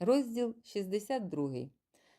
Розділ 62.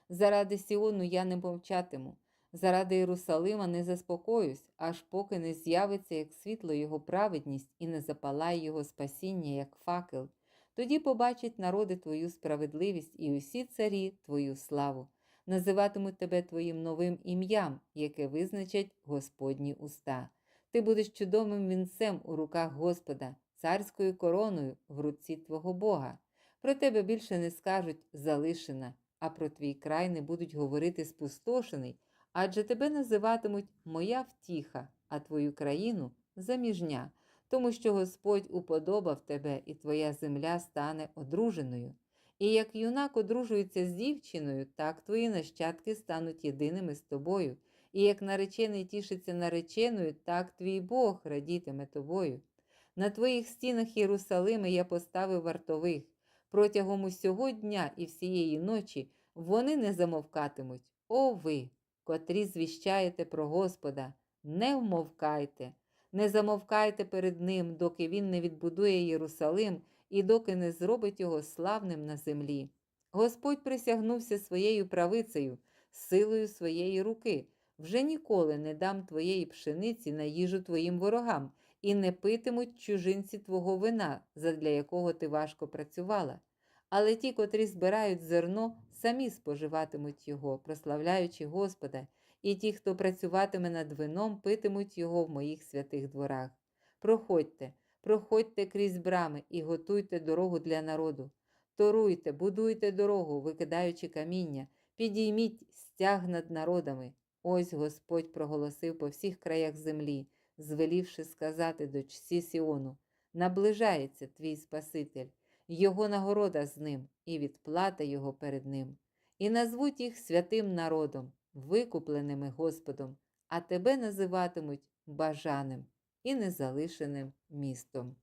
Заради Сіону я не мовчатиму, заради Єрусалима не заспокоюсь, аж поки не з'явиться як світло його праведність і не запалає його спасіння, як факел. Тоді побачать народи твою справедливість і усі царі твою славу. Називатимуть тебе твоїм новим ім'ям, яке визначать Господні уста. Ти будеш чудовим вінцем у руках Господа, царською короною в руці Твого Бога. Про тебе більше не скажуть залишена, а про твій край не будуть говорити спустошений, адже тебе називатимуть Моя втіха, а твою країну заміжня, тому що Господь уподобав тебе, і твоя земля стане одруженою. І як юнак одружується з дівчиною, так твої нащадки стануть єдиними з тобою. І як наречений тішиться нареченою, так твій Бог радітиме тобою. На твоїх стінах Єрусалими я поставив вартових. Протягом усього дня і всієї ночі вони не замовкатимуть. О ви, котрі звіщаєте про Господа, не вмовкайте, не замовкайте перед Ним, доки Він не відбудує Єрусалим і доки не зробить його славним на землі. Господь присягнувся своєю правицею, силою своєї руки. Вже ніколи не дам твоєї пшениці на їжу твоїм ворогам, і не питимуть чужинці твого вина, задля якого ти важко працювала. Але ті, котрі збирають зерно, самі споживатимуть його, прославляючи Господа, і ті, хто працюватиме над вином, питимуть його в моїх святих дворах. Проходьте, проходьте крізь брами і готуйте дорогу для народу. Торуйте, будуйте дорогу, викидаючи каміння, підійміть стяг над народами. Ось Господь проголосив по всіх краях землі, звелівши сказати дочці Сіону: наближається твій Спаситель, його нагорода з ним, і відплата його перед ним. І назвуть їх святим народом, викупленими Господом, а тебе називатимуть бажаним і незалишеним містом.